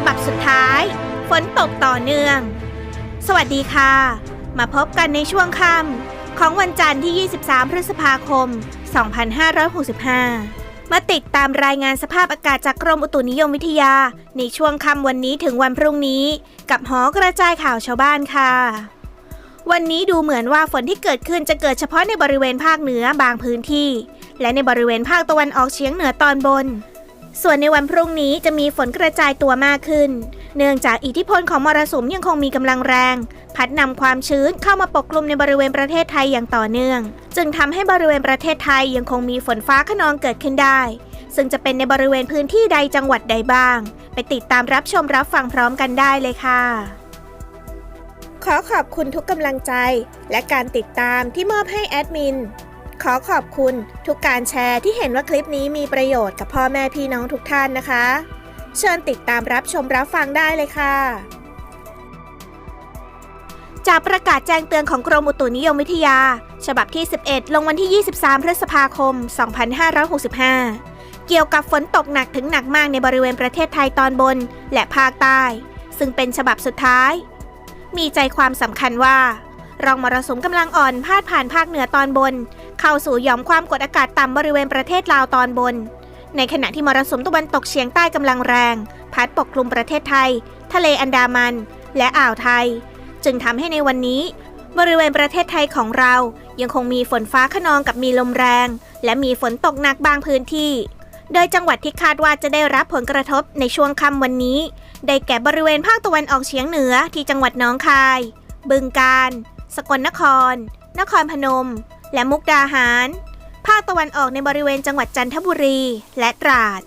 ฉบับสุดท้าย ฝนตกต่อเนื่อง สวัสดีค่ะ มาพบกันในช่วงค่ำของวันจันทร์ที่ 23 พฤษภาคม 2565 มาติดตามรายงานสภาพอากาศจากกรมอุตุนิยมวิทยา ในช่วงค่ำวันนี้ถึงวันพรุ่งนี้ กับหอกระจายข่าวชาวบ้านค่ะ วันนี้ดูเหมือนว่าฝนที่เกิดขึ้นจะเกิดเฉพาะในบริเวณภาคเหนือบางพื้นที่ และในบริเวณภาคตะวันออกเฉียงเหนือตอนบน ส่วนในวันพรุ่งนี้จะมีฝนกระจายตัวมากขึ้น เนื่องจากอิทธิพลของมรสุมยังคงมีกำลังแรง พัดนำความชื้นเข้ามาปกคลุมในบริเวณประเทศไทยอย่างต่อเนื่อง จึงทำให้บริเวณประเทศไทยยังคงมีฝนฟ้าขนองเกิดขึ้นได้ ซึ่งจะเป็นในบริเวณพื้นที่ใดจังหวัดใดบ้าง ไปติดตามรับชมรับฟังพร้อมกันได้เลยค่ะ ขอขอบคุณทุกกำลังใจ และการติดตามที่มอบให้แอดมิน ขอขอบคุณทุกการแชร์ที่เห็นว่าคลิปนี้มีประโยชน์กับพ่อแม่พี่น้องทุกท่านนะคะ เชิญติดตามรับชมรับฟังได้เลยค่ะ จากประกาศแจ้งเตือนของกรมอุตุนิยมวิทยา ฉบับที่ 11 ลงวันที่ 23 พฤษภาคม 2565 เกี่ยวกับฝนตกหนักถึงหนักมากในบริเวณประเทศไทยตอนบน และภาคใต้ ซึ่งเป็นฉบับสุดท้าย มีใจความสำคัญว่า รองมรสุมกำลังอ่อนพาดผ่านภาคเหนือตอนบน เข้าสู่หย่อมความกดอากาศต่ำบริเวณประเทศลาวตอนบน ในขณะที่มรสุมตะวันตกเฉียงใต้กำลังแรง พัดปกคลุมประเทศไทย ทะเลอันดามัน และอ่าวไทย จึงทำให้ในวันนี้ บริเวณประเทศไทยของเรายังคงมีฝนฟ้าขนองกับมีลมแรง และมีฝนตกหนักบางพื้นที่ โดยจังหวัดที่คาดว่าจะได้รับผลกระทบในช่วงค่ำวันนี้ ได้แก่บริเวณภาคตะวันออกเฉียงเหนือที่จังหวัดน้องคาย บึงกาฬสกลนคร นครพนม และมุกดาหาร ภาคตะวันออกในบริเวณจังหวัดจันทบุรีและตราด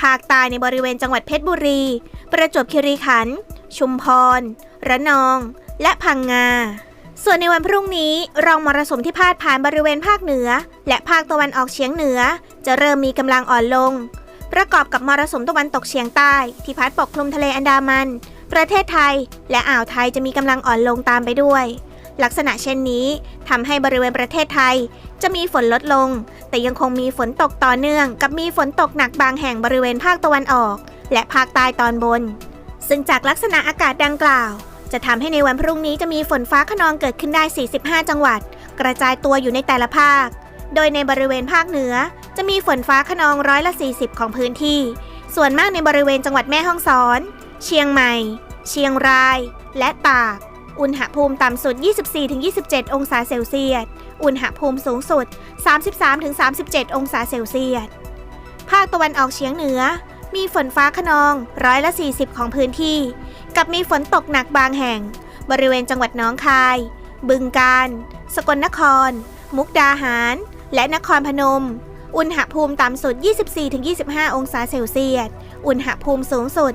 ภาคใต้ในบริเวณจังหวัดเพชรบุรี ประจวบคีรีขันธ์ ชุมพร ระนอง และพังงา ส่วนในวันพรุ่งนี้รองมรสุมที่พาดผ่านบริเวณภาคเหนือ และภาคตะวันออกเฉียงเหนือ จะเริ่มมีกำลังอ่อนลง ประกอบกับมรสุมตะวันตกเฉียงใต้ที่พัดปกคลุมทะเลอันดามัน ประเทศไทย และอ่าวไทยจะมีกำลังอ่อนลงตามไปด้วย ลักษณะเช่นนี้ทำให้บริเวณประเทศไทย จะมีฝนลดลง แต่ยังคงมีฝนตกต่อเนื่อง กับมีฝนตกหนักบางแห่งบริเวณภาคตะวันออก และภาคใต้ตอนบน ซึ่งจากลักษณะอากาศดังกล่าว จะทำให้ในวันพรุ่งนี้จะมีฝนฟ้าขนองเกิดขึ้นได้ 45 จังหวัด กระจายตัวอยู่ในแต่ละภาค โดยในบริเวณภาคเหนือ จะมีฝนฟ้าขนองร้อยละ 40 ของพื้นที่ ส่วนมากในบริเวณจังหวัดแม่ฮ่องสอน เชียงใหม่ เชียงราย และตาก อุณหภูมิต่ำสุด 24-27 องศาเซลเซียส อุณหภูมิสูงสุด 33-37 องศาเซลเซียส ภาคตะวันออกเฉียงเหนือ มีฝนฟ้าขนองร้อยละ 40 ของพื้นที่ กับมีฝนตกหนักบางแห่ง บริเวณจังหวัดน้องคาย บึงกาฬ สกลนคร มุกดาหาร และนครพนม อุณหภูมิต่ำสุด 24-25 องศาเซลเซียส อุณหภูมิสูงสุด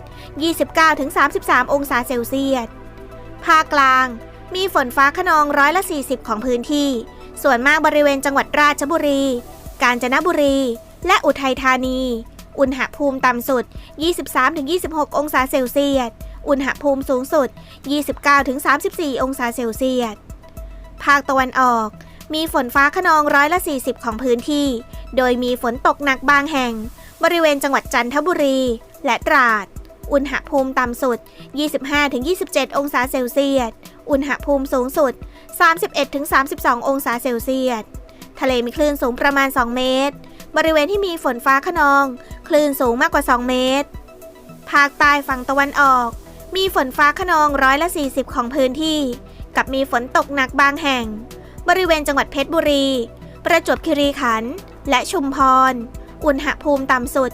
29-33 องศาเซลเซียส ภาคกลาง มีฝนฟ้าขนองร้อยละ 40 ของพื้นที่ ส่วนมากบริเวณจังหวัดราชบุรี กาญจนบุรี และอุทัยธานี อุณหภูมิต่ำสุด 23-26 องศาเซลเซียส อุณหภูมิสูงสุด 29-34 องศาเซลเซียส ภาคตะวันออก มีฝนฟ้าขนองร้อยละ 40 ของพื้นที่ โดยมีฝนตกหนักบางแห่ง บริเวณจังหวัดจันทบุรี และตราด อุณหภูมิต่ำสุด 25-27 องศาเซลเซียส อุณหภูมิสูงสุด 31-32 องศาเซลเซียส ทะเลมีคลื่นสูงประมาณ 2 เมตร บริเวณที่มีฝนฟ้าขนอง คลื่นสูงมากกว่า 2 เมตร ภาคใต้ฝั่งตะวันออก มีฝนฟ้าขนองร้อยละ 40 ของพื้นที่ กับมีฝนตกหนักบางแห่ง บริเวณจังหวัดเพชรบุรี ประจวบคีรีขันธ์ และชุมพรอุณหภูมิต่ำสุด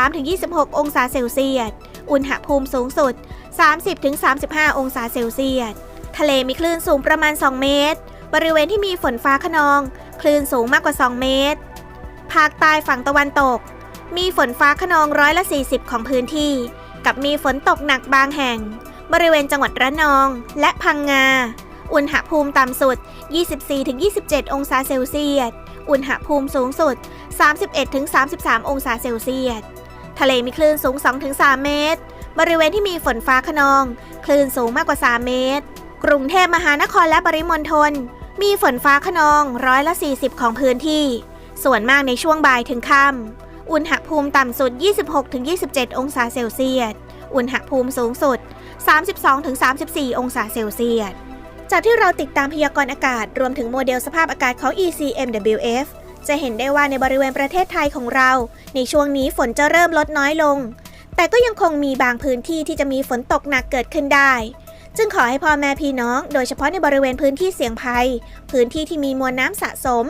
23-26 องศาเซลเซียส อุณหภูมิสูงสุด 30-35 องศาเซลเซียส ทะเลมีคลื่นสูงประมาณ 2 เมตร บริเวณที่มีฝนฟ้าขนอง คลื่นสูงมากกว่า 2 เมตร ภาคใต้ฝั่งตะวันตก มีฝนฟ้าขนองร้อยละ 40 ของพื้นที่ กับมีฝนตกหนักบางแห่ง บริเวณจังหวัดระนองและพังงา อุณหภูมิต่ำสุด 24-27 องศาเซลเซียส อุณหภูมิสูงสุด 31-33 องศาเซลเซียส ทะเลมีคลื่นสูง 2-3 เมตร บริเวณที่มีฝนฟ้าขนอง คลื่นสูงมากกว่า 3 เมตร กรุงเทพมหานครและปริมณฑลมีฝนฟ้าขนองร้อยละ 40 ของพื้นที่ ส่วนมากในช่วงบ่ายถึงค่ำอุณหภูมิต่ำสุด 26-27 องศาเซลเซียส อุณหภูมิสูงสุด 32-34 องศาเซลเซียส จากที่เราติดตามพยากรณ์อากาศรวมถึงโมเดลสภาพอากาศของ ECMWF จะเห็นได้ว่าในบริเวณประเทศไทยของเรา ในช่วงนี้ฝนจะเริ่มลดน้อยลง แต่ก็ยังคงมีบางพื้นที่ที่จะมีฝนตกหนักเกิดขึ้นได้ จึงขอให้พ่อแม่พี่น้อง โดยเฉพาะในบริเวณพื้นที่เสี่ยงภัย พื้นที่ที่มีมวลน้ำสะสม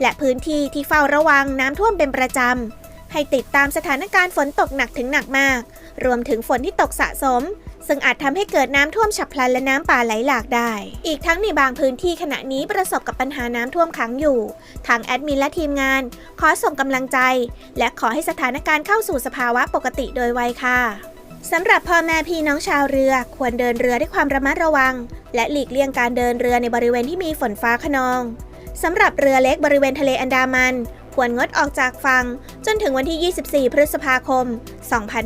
และพื้นที่ที่เฝ้าระวังน้ำท่วมเป็นประจำให้ติดตามสถานการณ์ฝนตกหนักถึงหนักมาก รวมถึงฝนที่ตกสะสม ซึ่งอาจทำให้เกิดน้ำท่วมฉับพลันและน้ำป่าไหลหลากได้ อีกทั้งในบางพื้นที่ขณะนี้ประสบกับปัญหาน้ำท่วมขังอยู่ ทางแอดมินและทีมงาน ขอส่งกำลังใจ และขอให้สถานการณ์เข้าสู่สภาวะปกติโดยไวค่ะสำหรับพ่อแม่พี่น้องชาวเรือ ควรเดินเรือด้วยความระมัดระวัง และหลีกเลี่ยงการเดินเรือในบริเวณที่มีฝนฟ้าขนองสำหรับเรือเล็กบริเวณทะเลอันดามัน ควรงดออกจากฝั่งจนถึงวันที่ 24 พฤษภาคม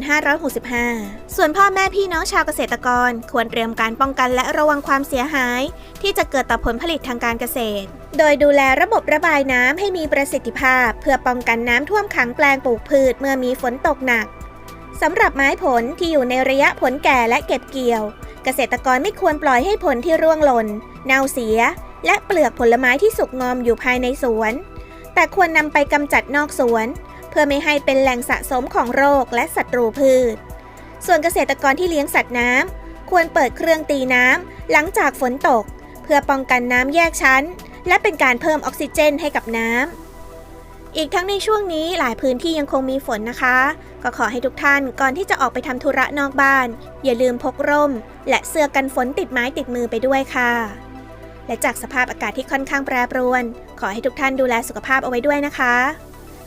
2565 ส่วนพ่อแม่พี่น้องชาวเกษตรกร ควรเตรียมการป้องกันและระวังความเสียหาย ที่จะเกิดต่อผลผลิตทางการเกษตร โดยดูแลระบบระบายน้ำให้มีประสิทธิภาพ เพื่อป้องกันน้ำท่วมขังแปลงปลูกพืชเมื่อมีฝนตกหนักสำหรับไม้ผลที่อยู่ในระยะผลแก่และเก็บเกี่ยว เกษตรกรไม่ควรปล่อยให้ผลที่ร่วงหล่น เน่าเสีย และเปลือกผลไม้ที่สุกงอมอยู่ภายในสวน แต่ควรนำไปกำจัดนอกสวน เพื่อไม่ให้เป็นแหล่งสะสมของโรคและศัตรูพืช ส่วนเกษตรกรที่เลี้ยงสัตว์น้ำควรเปิดเครื่องตีน้ำหลังจากฝนตก เพื่อป้องกันน้ำแยกชั้น และเป็นการเพิ่มออกซิเจนให้กับน้ำอีกทั้งในช่วงนี้หลายพื้นที่ยังคงมีฝนนะคะ ก็ขอให้ทุกท่านก่อนที่จะออกไปทำธุระนอกบ้าน อย่าลืมพกร่ม และเสื้อกันฝนติดไม้ติดมือไปด้วยค่ะ และจากสภาพอากาศที่ค่อนข้างแปรปรวน ขอให้ทุกท่านดูแลสุขภาพเอาไว้ด้วยนะคะ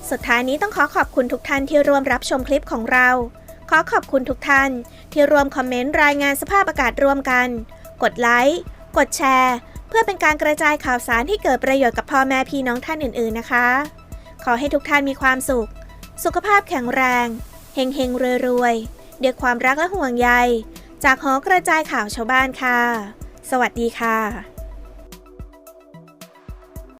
สุดท้ายนี้ต้องขอขอบคุณทุกท่านที่ร่วมรับชมคลิปของเรา ขอขอบคุณทุกท่าน ที่ร่วมคอมเมนต์รายงานสภาพอากาศร่วมกัน กดไลค์ กดแชร์ เพื่อเป็นการกระจายข่าวสารที่เกิดประโยชน์กับพ่อแม่พี่น้องท่านอื่น ๆ นะคะ ขอให้ทุกท่านมีความสุข สุขภาพแข็งแรง เฮงเฮงรวยรวยๆด้วยความรักและห่วงใย จากหอกระจายข่าวชาวบ้านค่ะ สวัสดีค่ะ